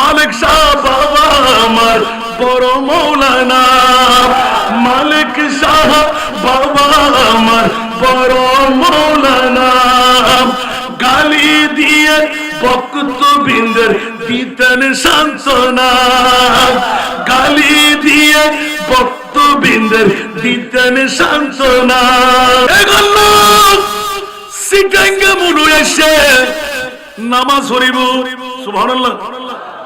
মালিক শাহ বাবা আমার, বড় মৌলানা। মালিক শাহ বাবা আমার, বড় মৌলানা। গালি দিয়ে বক্তবিন্দের দিতেন সান্ত্বনা। গালি দিয়ে বক্তবিন্দের দিতেন সান্ত্বনা। এগুলো সিটাঙ্গে মুনু এসে নামাজ হরিব সুবহানাল্লাহ।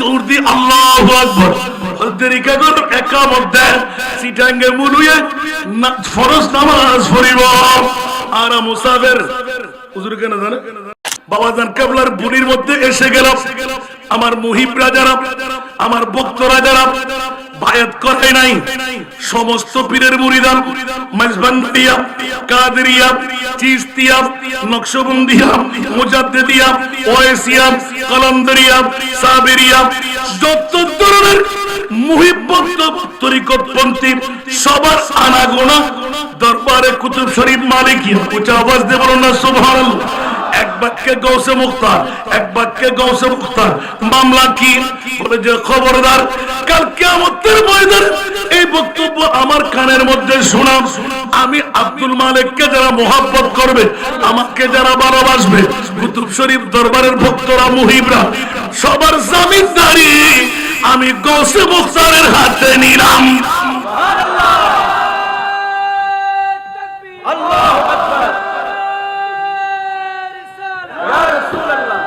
দৌড় দিয়ে আল্লাহ আকবর। দেরিকা করে একা মধ্যে সিটাঙ্গে মুলুয়ে ফরজ নামাজ আর মুসাফের, হুজুর কেন জানে? কেবলার মধ্যে এসে আমার মুহিবরা যারা আমার ভক্তরা যারা বায়াত করে নাই। সমস্ত পীরের মুরিদান, মজবান্দিয়া, কাদরিয়া, চিস্তিয়া, নকশবন্দিয়া, মুজাদ্দিদিয়া, ওয়েসিয়া, কলন্দরিয়া, সাবেরিয়া, যত ধরনের মুহিব্বত তরিকতপন্থী, সবার আনাগোনা দরবারে কুতুব শরীফ মালিকিয়া উচ্চ আওয়াজ বলুন না, সুবহানাল্লাহ। এক বাক্যে গৌসে মুক্তার এক বাক্যে গৌসে মুক্তার মামলা কি? বলে যে খবরদার কাল কিয়ামতের ময়দানে এই বক্তব্য আমার কানের মধ্যে শোনাম আমি আব্দুল মালিককে যারা মোহাব্বত করবে, আমাকে যারা ভালোবাসবে, কুতুব শরীফ দরবারের ভক্তরা, মুহিবরা, সবার জামিনদারি আমি গৌসে মুক্তারের হাতে নিলাম। আল্লাহু আকবার ইয়া রাসূলুল্লাহ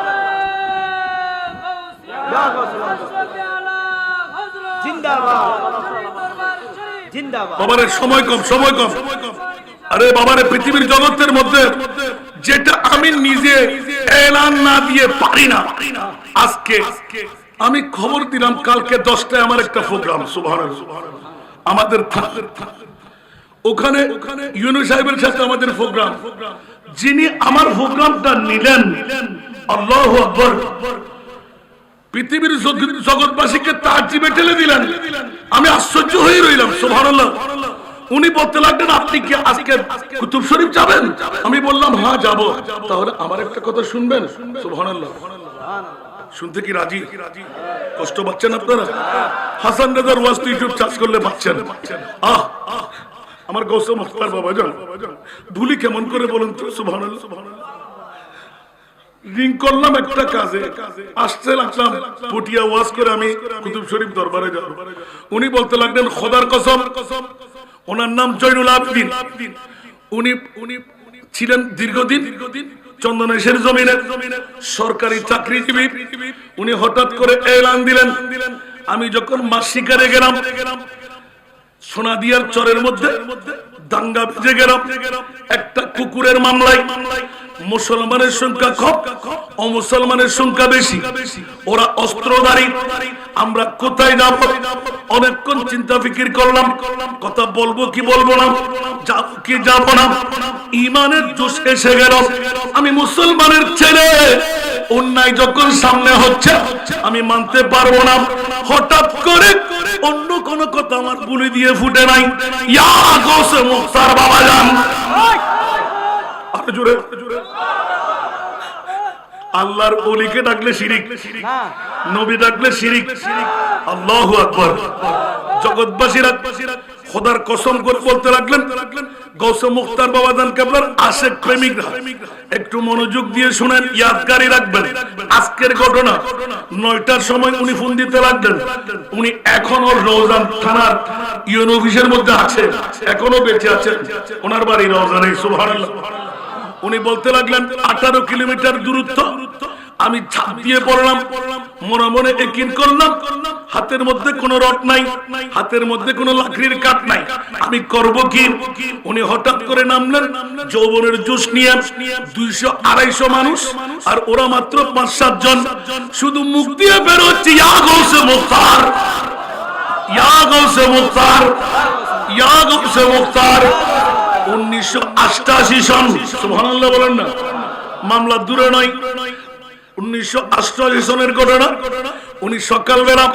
ইয়া রাসূলুল্লাহ জিন্দাবাদ। জিন্দাবাদ বাবারে সময় কম সময় কম। আরে বাবারে পৃথিবীর জগতের মধ্যে যেটা আমি নিজে এলান না দিয়ে পারি না, আজকে আমি খবর দিলাম, কালকে দশটায় আমার একটা প্রোগ্রাম আমাদের ওখানে ইউনু সাহেবের সাথে আমাদের প্রোগ্রাম। যিনি আমার প্রোগ্রামটা নিলেন, আল্লাহ আকবর। পৃথিবীর জগৎবাসীকে তার জিবে ঠেলে দিলেন। আমি আশ্চর্য হয়ে রইলাম সোভানুল্লাহ উনি বলতে লাগলেন, আপনি কি আজকে কুতুব শরীফ যাবেন? আমি বললাম হ্যাঁ যাব। তাহলে আমার একটা কথা শুনবেন সোভানুল্লাহ শুনতে কি রাজি? কষ্ট পাচ্ছেন আপনারা? হাসান রাজার ওয়াজ তো ইউটিউব চার্জ করলে পাচ্ছেন। আহ, আমার গৌসম মুখতার বাবা যান ভুলি কেমন করে বলুন তো, সুবহানাল্লাহ? রিং করলাম একটা কাজে। আসতে লাগলাম, পটিয়া ওয়াজ করে আমি কুতুব শরীফ দরবারে যাব। উনি বলতে লাগলেন, খোদার কসম, ওনার নাম জয়নুল আবদিন। উনি উনি ছিলেন দীর্ঘদিন চন্দনেশের জমিনে সরকারি চাকরিজীবী। উনি হঠাৎ করে এলান দিলেন। আমি যখন মাস শিকারে গেলাম সোনাদিয়ার চরের মধ্যে দাঙ্গা বেজে গেল। একটা কুকুরের মামলায় মুসলমানের সংখ্যা কম অমুসলমানের সংখ্যা বেশি। ওরা অস্ত্রধারী। আমরা কোথায় যাব? অনেকক্ষণ চিন্তা ফিকির করলাম। কথা বলব কি বলব না, যাব কি যাব না। ইমানের জোশ এসে গেল। আমি মুসলমানের ছেলে। অন্যায় যখন সামনে হচ্ছে আমি মানতে পারব না। হঠাৎ করে অন্য কোন কথা আমার বুলি দিয়ে ফুটে নাই। ইয়া গোসে মুক্তার বাবা যান আরও জোরে। জোরে। আল্লাহর অলিকে ডাকলে শিরিক নবী ডাকলে শিরিক। আল্লাহ আকবর। জগৎবাসীরা খোদার কসম করে বলতে লাগলেন, গৌসে মুখতার বাবাদান কেবলার আশেক প্রেমিকরা। একটু মনোযোগ দিয়ে শুনেন, ইয়াদগারি রাখবেন। আজকের ঘটনা, নয়টার সময় উনি ফোন দিতে লাগলেন। উনি এখনও রোজান থানার ইউন অফিসের মধ্যে আছে, এখনও বেঁচে আছেন। ওনার বাড়ি রোজানে সুবহানাল্লাহ। উনি বলতে লাগলেন, আঠারো কিলোমিটার দূরত্ব আমি ছাপ দিয়ে পড়লাম। মনে মনে একিন করলাম। হাতের মধ্যে কোনো রট নাই। হাতের মধ্যে কোনো লাকড়ির কাঠ নাই। আমি করব কি? উনি হঠাৎ করে নামলেন। যৌবনের জোশ নিয়ে দুইশো আড়াইশো মানুষ আর ওরা মাত্র পাঁচ সাত জন। শুধু মুখ দিয়ে বেরোচ্ছে ইয়া মুখতার গৌসে মুক্তার। ইয়া মুক্তার। উনিশশো অষ্টাশি সন। সুবহানাল্লাহ বলেন না। মামলা দূরে নয়। উনিশশো আটচল্লিশ সনের ঘটনা। উনি সকালবেলা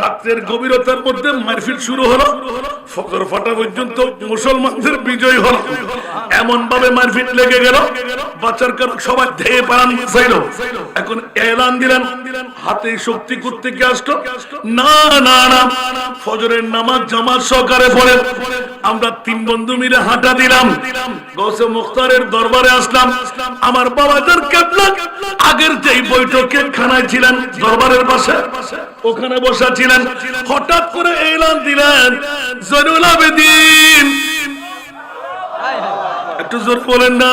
রাত্রের গভীরতার মধ্যে মারপিট শুরু হলো। ফকর ফাটা পর্যন্ত মুসলমানদের বিজয় হলো। এমন ভাবে মারপিট লেগে গেল বাচ্চার কারণ সবাই ধেয়ে পালান চাইল। এখন এলান দিলেন হাতে শক্তি করতে কি আসতো না না না, ফজরের নামাজ জামাত সহকারে পড়ে আমরা তিন বন্ধু মিলে হাঁটা দিলাম। গৌসে মুখতারের দরবারে আসলাম। আমার বাবাদের কেবলা আগের যেই বৈঠকে খানায় ছিলেন, দরবারের পাশে ওখানে হঠাৎ করে এলান দিলেন জয়নুল আবেদিন। একটু জোর বলেন না।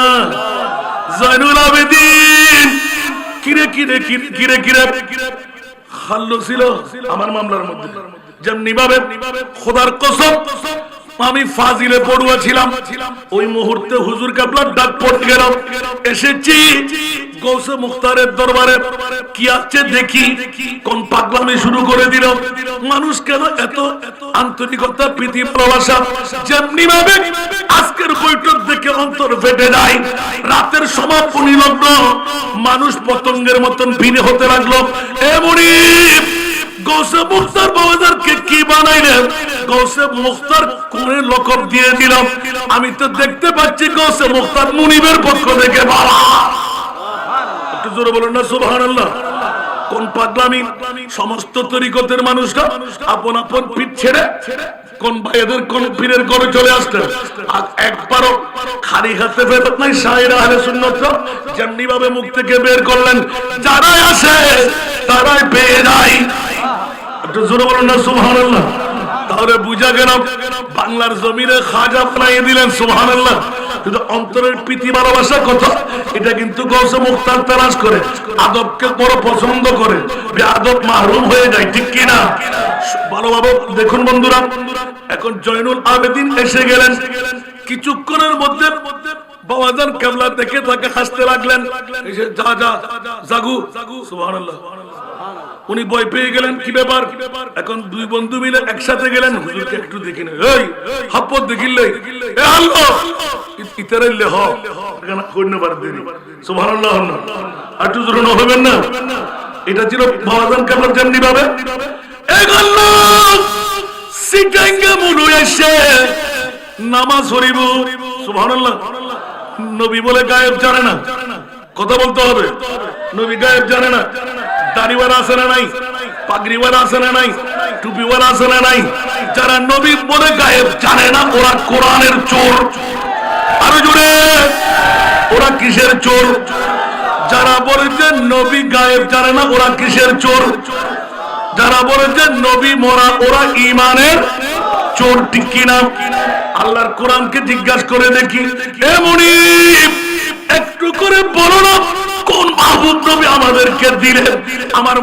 জয়নুল আবেদিন। কিরে কিরে কিরে কিরে খাল্লো ছিল আমার মামলার মধ্যে। যেমনি ভাবে খোদার কসম আমি ফাজিলে পড়ুয়া ছিলাম। ওই মুহূর্তে হুজুর কাবলার ডাক পড়ে গেল। এসেছি গৌসে মুখতারের দরবারে। কি আছে দেখি। কোন পাগলামি শুরু করে দিল। মানুষ কেন এত আন্তরিকতা, প্রীতি, ভালোবাসা? যেমনি ভাবে আজকের বৈঠক দেখে অন্তর ফেটে যায়। রাতের সমাপনী লগ্ন মানুষ পতঙ্গের মতন ভিনে হতে লাগল। এমনই গৌসে মুখতার বাবাদেরকে কি বানাইলেন? গৌসে মুখতার কোনে লকব দিয়ে দিলাম। আমি তো দেখতে পাচ্ছি গৌসে মুখতার মুনিবের পক্ষ থেকে বাবা। একটু জোরে বলুন না, সুবহানাল্লাহ। কোন পাগলামি? সমস্ত তরিকতের মানুষরা আপন আপন পিঠ ছেড়ে কোন ভাইদের, কোন পীরের করে চলে আসতেন আর একবারও খালি হাতে ফেরত নাই সাহেরা আহলে সুন্নত যেমনি ভাবে মুখ থেকে বের করলেন, যারাই আসে তারাই পেয়ে একটু জোরে বলুন না, সুবহানাল্লাহ। তাহলে বুঝা গেল, বাংলার জমিনে খাজা দিলেন, সুবহানাল্লাহ। কিন্তু অন্তরের প্রীতি, ভালোবাসা কথা, এটা কিন্তু গৌসে মুক্তার তালাশ করে। আদবকে বড় পছন্দ করে। আদব মাহরুম হয়ে যায়, ঠিক কিনা ভালোভাবে দেখুন বন্ধুরা, এখন জয়নুল আবেদিন এসে গেলেন। কিছুক্ষণের মধ্যে বাবাজান কেবলা দেখে তাকে হাসতে লাগলেন। যা যা জাগু, সুবহানাল্লাহ। উনি ভয় পেয়ে গেলেন, কি ব্যাপার? এখন দুই বন্ধু মিলে একসাথে গেলেন, হুজুরকে একটু দেখি এই দেখিলে এ আল্লাহ! হ। দেরি সুবহানাল্লাহ না। হবেন না? এটা ছিল ভাবে। এ আল্লাহ! এসে নামাজ হরিব সুবহানাল্লাহ। নবী বলে গায়েব জানে না। কথা বলতে হবে। নবী গায়েব জানে না। দাড়িওয়ালা আছে না নাই? পাগড়িওয়ালা আছে না নাই? টুপিওয়ালা আছে না নাই? যারা নবী বলে গায়েব জানে না, ওরা কোরআনের চোর। আরও জোরে। ওরা কিসের চোর? যারা বলেছে নবী গায়েব জানে না, ওরা কিসের চোর? যারা বলেছে নবী মরা, ওরা ইমানের চোর ঠিক কিনা? আল্লাহর কোরআনকে জিজ্ঞাসা করে দেখি। এমনই একটু করে বলো না, কোন মাহবুব নবী আমাদেরকে দিলেন? আমার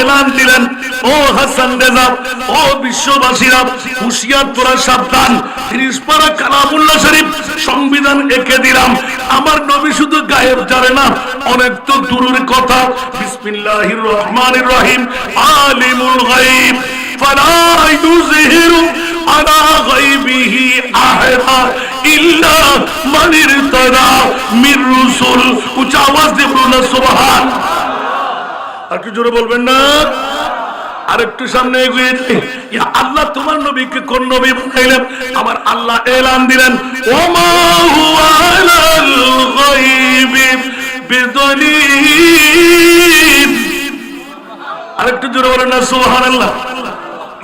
এলান দিলেন। ও হাসান রেজা ও বিশ্ববাসীরা, হুশিয়ার তোরা সাবধান। শরীফ, সংবিধান এঁকে দিলাম। আমার নবী শুধু গায়েব জানে না, অনেক তো দূরের কথা। বিসমিল্লাহির রহমানির রহিম, আলিমুল গায়ব। فلا يظهر على غيبه أحدا إلا من ارتضى من رسل উচ্চ আওয়াজ দিয়ে বলুন না সুবহান আর একটু জোরে বলবেন না আর একটু সামনে এগিয়ে যাই ইয়া আল্লাহ তোমার নবীকে কোন নবী বানাইলেন আমার আল্লাহ এলান দিলেন ওমা হুয়া আলাল গায়বি বিদলিল আরেকটু জোরে বলেন না সুবহানাল্লাহ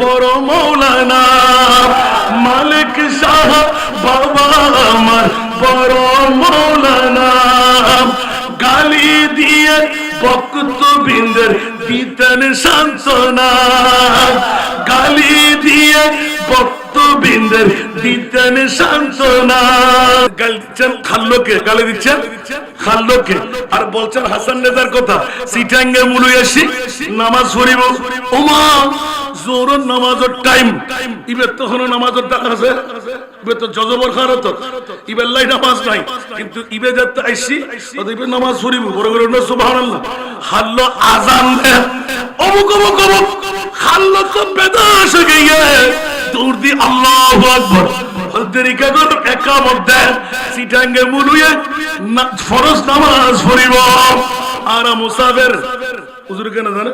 বড় মৌলানা মালিক শাহ বাবা আমার, বড় মৌলানা। গালি দিয়ে বক্তবিন্দের দিতেন সান্ত্বনা। গালি দিয়ে বক্তবিন্দের দিতেন খাল্লোকে, গালি দিচ্ছেন খাল্লোকে। আর বলছেন হাসান কথা, সিটাঙ্গে আসি, নামাজ পড়িব। জোরন নামাজের টাইম ইবের তো কোনো নামাজের আছে ইবের তো তো। ইবের লাই নামাজ নাই, কিন্তু ইবে আইসি ইবে নামাজ বড় হাল্লো আজান অমুক অমুক অমুক। তো বেদাস গিয়ে। দৌড় দি আল্লাহ আকবর। দেরিকা কর একামত দেন সিটাঙ্গে মুলুয়ে ফরজ নামাজ পড়িব। আর মুসাফের হুজুর কেন জানে?